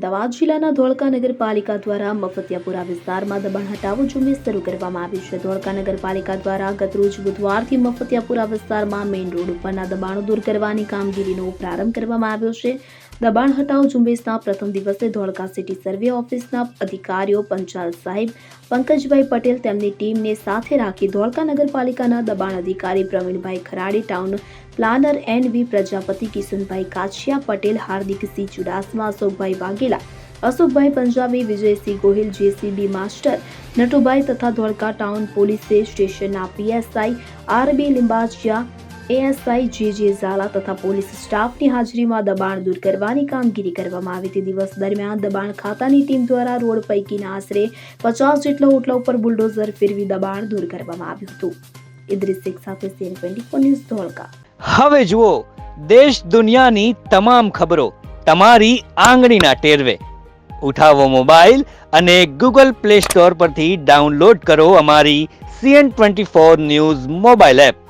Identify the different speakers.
Speaker 1: અમદાવાદ જિલ્લાના ધોળકા નગરપાલિકા દ્વારા મફતિયાપુરા વિસ્તારમાં દબાણ હટાવો ઝુંબેશ શરૂ કરવામાં આવ્યું છે. ધોળકા નગરપાલિકા દ્વારા ગતરોજ બુધવારથી મફતિયાપુરા વિસ્તારમાં મેઇન રોડ ઉપરના દબાણો દૂર કરવાની કામગીરીનો પ્રારંભ કરવામાં આવ્યો છે. દબાણ હટાવ ઝુંબેશના પ્રથમ દિવસે ધોળકા સિટી સર્વે ઓફિસના અધિકારીઓ પંચાલ સાહેબ પંકજભાઈ પટેલ તેમની ટીમને સાથે રાખી ધોળકા નગરપાલિકાના દબાણ અધિકારી Pravinbhai Kharadi, town planner N V Prajapati, Kishanbhai Kachhiya Patel, Hardik Sinh Chudasama, Ashokbhai Vaghela, Ashokbhai Punjabi, Vijaysinh Gohil, JCB master, Natubhai તથા ધોળકા ટાઉન પોલીસે સ્ટેશનના પીએસઆઈ આરબી લિંબાચિયા એએસઆઈ જે જે ઝાલા તથા પોલીસ સ્ટાફની હાજરીમાં દબાણ દૂર કરવાની કામગીરી કરવામાં આવી. હતી દિવસ દરમિયાન દબાણ ખાતાની ટીમ દ્વારા રોડ પૈકીના આશરે પચાસ જેટલા ઓટલા ઉપર બુલડોઝર ફેરવી દબાણ દૂર કરવામાં આવ્યું હતું. ઇદ્રિસ શેખ સાથે CN twenty four news Dholka.
Speaker 2: હવે જુઓ, દેશ દુનિયાની તમામ ખબરો તમારી આંગળીના ટેરવે. ઉઠાવો મોબાઈલ અને ગૂગલ પ્લે સ્ટોર પરથી ડાઉનલોડ કરો અમારી CN twenty four news mobile app.